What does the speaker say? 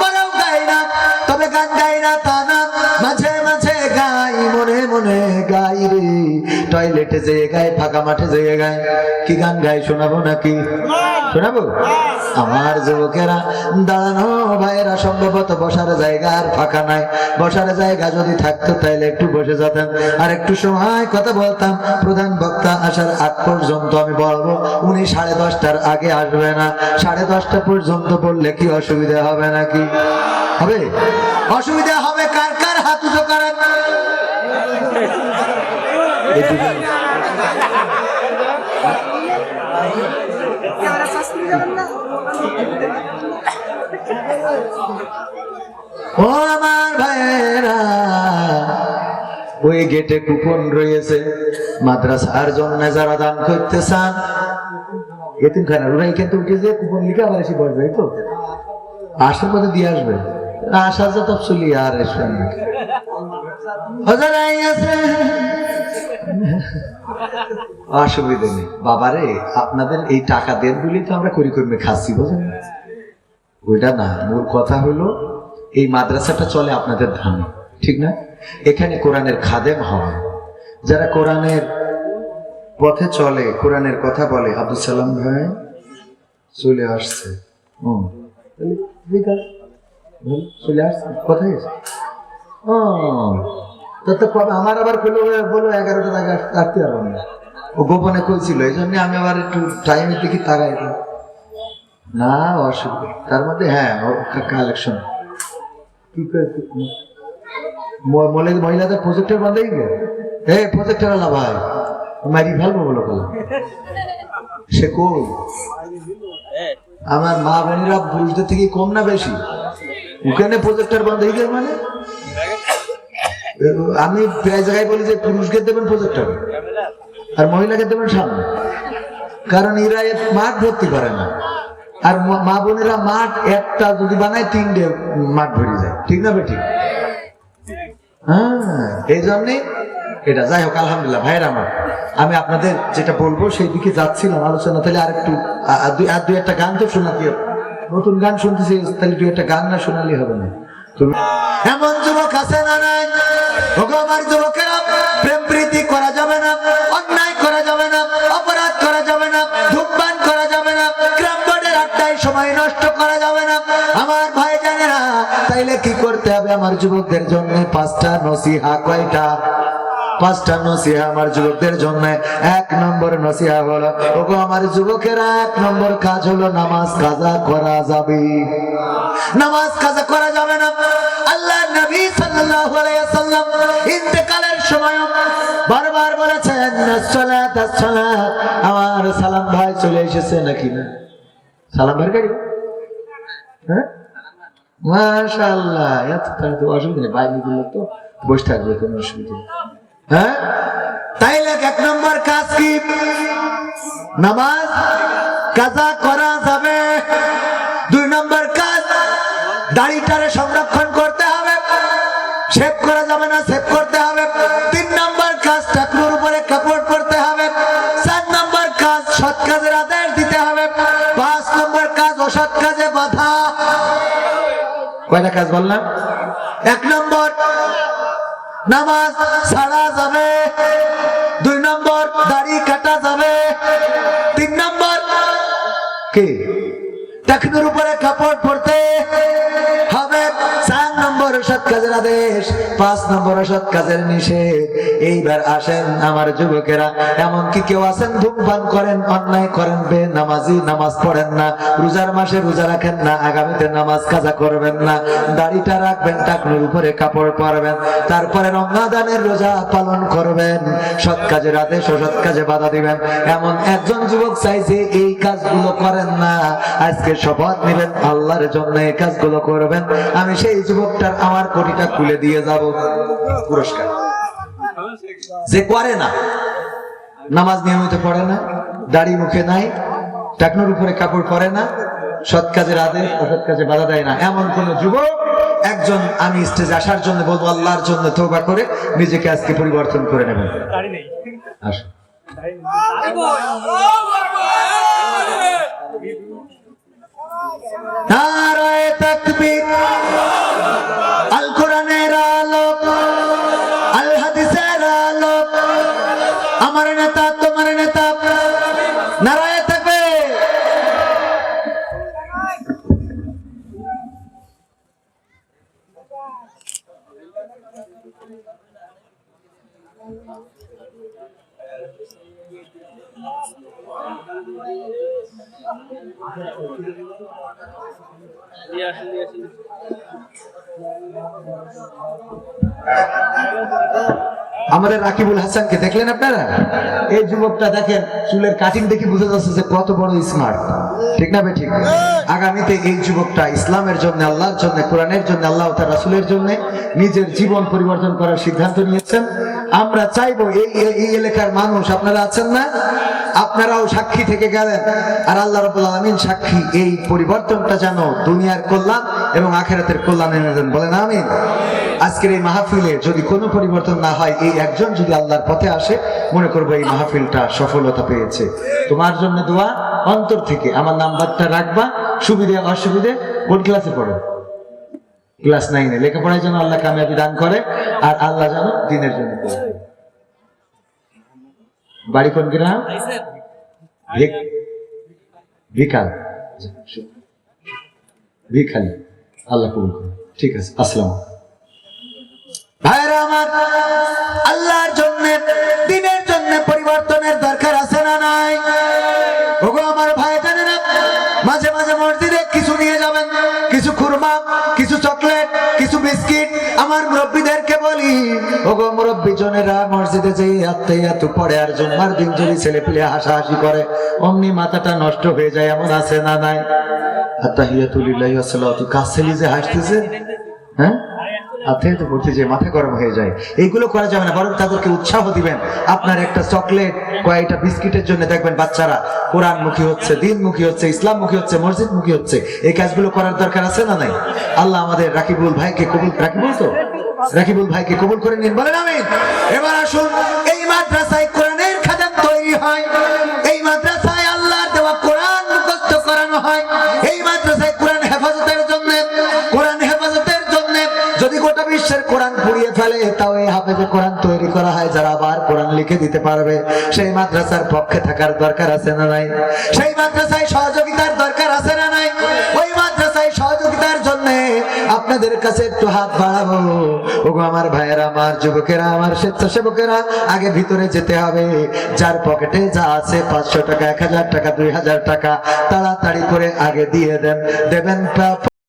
পরেও গাই না, তবে গান গাই না তা মাঝে মাঝে গাই, মনে মনে গাই টয়লেটে যেয়ে গায় ফাঁকা মাঠে যেয়ে গায় কি গান গাই শোনাবো নাকি? শোনাবো? আমার যুবকেরা দাঁড়ানো ভাইয়েরা সম্ভবত বসার জায়গা আর ফাঁকা নাই। বসার জায়গা যদি থাকতো তাহলে একটু বসে যেতাম। আর একটু সময় কথা বলতাম। প্রধান বক্তা আসার আগ পর্যন্ত আমি বলব উনি সাড়ে দশটার আগে আসবে না। সাড়ে দশটা পর্যন্ত বললে কি অসুবিধা হবে নাকি? হবে? অসুবিধা ও আমার ভাইয়েরা, ওই গেটে কুপন রয়েছে, মাদ্রাসার জন্য যারা দান করতে চান। এতিম খানা ওরা এখান থেকে উঠে যে কুপন লিখে আবার এসে বসবে তো? আসার পথে দিয়ে আসবে। আসা যা তফসলি আর এসবেন না। অসুবিধা নেই। বাবারে আপনাদের এই টাকা দেন বলি তো আমরা করি কর্মে খাচ্ছি বুঝলেন? ওইটা না মূল কথা হলো এই মাদ্রাসাটা চলে আপনাদের ধানে ঠিক না? এখানে কোরআনের খাদেম হয় যারা কোরআনের পথে চলে কোরআনের কথা বলে আব্দুল সালাম ভাই চলে আসছে। চলে আসছে। কোথায়? কবে আমার আবার খুলে বলো আগে আস- আসতে পারব না। ও গোপনে কইছিল এই জন্য আমি আবার একটু টাইমের দিকে তাকাই না অসুবিধা তার মধ্যে হ্যাঁ কালেকশন কি করে মহিলাদের প্রজেক্টের বান্ধে গিয়ে এ প্রজেক্টের আলা ভাই মারি ফেলব বলো বলো সে কই? আমার মা বোনেরা পুরুষদের থেকে কম না বেশি। ওখানে প্রজেক্টর বন্ধ হয়ে গেল মানে? আমি প্রায় জায়গায় বলি যে পুরুষকে দেবেন প্রজেক্টর আর মহিলাকে দেবেন সামনে। কারণ এরা মাঠ ভর্তি করে না। আর ম- বোনেরা মাঠ একটা যদি বানায় তিনটে মাঠ ভরে যায়। ঠিক না বে ঠিক হ্যাঁ এই এটা। যাই হোক, আলহামদুলিল্লাহ, ভাইয়ের আমার, আমি আপনাদের যেটা বলব, সেই দিকে যাচ্ছিলাম আলোচনা, তাহলে আর একটু আর দুই একটা গান তো শোনাতে। নতুন গান শুনতেছি, তাহলে দুই একটা গান না শোনালে হবে না। এমন যুবক, আছে না নাই? আমার যুবকেরা, প্রেম প্রীতি করা যাবে না, অন্যায় করা যাবে না, অপরাধ করা যাবে না, ধূমপান করা যাবে না, গ্রাম বোর্ডের আড্ডায় সময় নষ্ট করা যাবে না। আমার ভাই জানে না তাইলে কি করতে হবে আমার যুবকদের জন্য? পাঁচটা নসিহা কয়টা? পাঁচটা নসিহা আমার যুবকদের জন্য। এক নম্বর নসিহা হলো, ওগো আমার যুবকেরা, এক নম্বর কাজ হলো নামাজ কাজা করা যাবে। নামাজ কাজা করা যাবে না। বারবার বলেছেন আমার সালাম ভাই চলে এসেছে নাকি না? সালাম ভাই গাড়ি? হ্যাঁ? হ্যাঁ? নম্বর কাজ কি? নামাজ? কাজা করা যাবে। দুই নম্বর কাজ সংরক্ষণ করতে হবে। সেভ করা যাবে না সেভ করতে কয়টা কাজ বললাম? এক নম্বর, নামাজ ছাড়া যাবে। দুই নম্বর, দাড়ি কাটা যাবে। তিন নম্বর, কি? টাকনুর উপরে কাপড় পরতে হবে। চার নম্বর সৎ কাজের আদেশ। পাঁচ নম্বর সৎ কাজের নিষেধ। এইবার আসেন আমার যুবকেরা এমন কি কেউ আছেন ধূমপান করেন, অন্যায় করেন বে নামাজি নামাজ পড়েন না, রোজার মাসে রোজা রাখেন না, আগামীতে নামাজ কাজা করবেন না, দাড়িটা রাখবেন, টাকনুর উপরে কাপড় পরবেন, তারপরে রমজানের রোজা পালন করবেন, সৎ আদেশ ও সৎ কাজে বাধা দিবেন। এমন একজন যুবক চাই যে এই কাজগুলো করেন না। আজকে শপথ নেবেন, আল্লাহর জন্য এই কাজগুলো করবেন। আমি সেই যুবকটার আমার কোটিটা খুলে দিয়ে যাব। পুরস্কার। যে করে না নামাজ নিয়মিত পড়ে না দাড়ি মুখে নাই টাকনোর উপরে কাপড় পরে না সৎ কাজের আদেশ অসৎ কাজে বাধা দেয় না। এমন কোন যুবক একজন আমি স্টেজে আসার জন্য বলব আল্লাহর জন্য তৌবা করে নিজেকে আজকে পরিবর্তন করে নেবেন। আসুন। নারায় দিয়ে আসুন দিয়ে আসুন। আমাদের রাকিবুল হাসানকে দেখলেন আপনারা? এই যুবকটা দেখেন, চুলের কাটিং দেখে বোঝা যাচ্ছে যে কত বড় স্মার্ট ঠিক না ভাই? ঠিক। আগামীতে এই যুবকটা ইসলামের জন্য, আল্লাহর জন্য, কোরআনের জন্য, আল্লাহ তার রাসুলের জন্য নিজের জীবন পরিবর্তন করার সিদ্ধান্ত নিয়েছেন। আমরা চাইব এই, এই- এলাকার মানুষ, আপনারা আছেন না? আপনারাও সাক্ষী থেকে গেলেন। আর আল্লাহ রাব্বুল আলামিন সাক্ষী, এই পরিবর্তনটা যেন দুনিয়ার কল্যাণ এবং আখেরাতের কল্যাণ এনে দেন বলেন আমিন। আজকের এই মাহফিলে যদি কোনো পরিবর্তন না হয় এই একজন যদি আল্লাহর পথে আসে মনে করব এই মাহফিলটা সফলতা পেয়েছে। তোমার জন্য দোয়া অন্তর থেকে। আমার নাম্বারটা রাখবা। সুবিধে অসুবিধে কোন ক্লাসে পড়ো? ক্লাস নাইনে লেখাপড়ায় যেন আল্লাহ কামিয়াবি দান করে আর আল্লাহ যেন দিনের জন্য বাড়ি কোন গ্রাম? ভিকাল ভিখালি আল্লাহ কবুল করুন। ঠিক আছে। আসসালাম ভাইরা আমার আল্লাহর জন্য দিনের জন্য পরিবর্তনের দরকার আছে না নাই? ওগো আমার ভাই জানে না মাঝে মাঝে মসজিদে কিছু নিয়ে যাবেন। কিছু খুরমা কিছু চকলেট কিছু বিস্কিট। আমার মুরব্বীদেরকে বলি ওগো মুরব্বী জনেরা মসজিদে যে আত্মে এত পড়ে আর জুম্মার দিন যদি ছেলে পেলে হাসাহাসি করে অমনি মাথাটা নষ্ট হয়ে যায় এমন আছে না নাই? হ্যাঁ? মাথা গরম হয়ে যায়। এইগুলো করা যাবে না, বরং তাদেরকে উৎসাহ দিবেন। আপনার একটা চকলেট, কয়েকটা বিস্কিটের জন্য দেখবেন বাচ্চারা কোরআন মুখী হচ্ছে দিন মুখী হচ্ছে ইসলাম মুখী হচ্ছে মসজিদ মুখী হচ্ছে। এই কাজগুলো করার দরকার আছে না নাই? আল্লাহ আমাদের রাকিবুল ভাইকে কবুল, রাকিবুল তো? রাকিবুল ভাইকে কবুল করে নিন, বলেন আমি এবার আসুন, এই মাদ্রাসায় বিশ্বের কোরআন পুড়িয়ে ফেলে, তাও এই হাফেজে কোরআন তৈরি করা হয়, যারা আবার কোরআন লিখে দিতে পারবে। সেই মাদ্রাসার পক্ষে থাকার দরকার আছে না নাই? সেই মাদ্রাসায় সহযোগিতার দরকার আছে না নাই? ওই মাদ্রাসায় সহযোগিতার জন্য আপনাদের কাছে একটু হাত বাড়াবো। ওগো আমার ভাইয়েরা, আমার যুবকেরা, আমার স্বেচ্ছাসেবকেরা, আগে ভিতরে যেতে হবে। যার পকেটে যা আছে, পাঁচশো টাকা, এক হাজার টাকা, দুই হাজার টাকা, তাড়াতাড়ি করে আগে দিয়ে দেন। দেবেন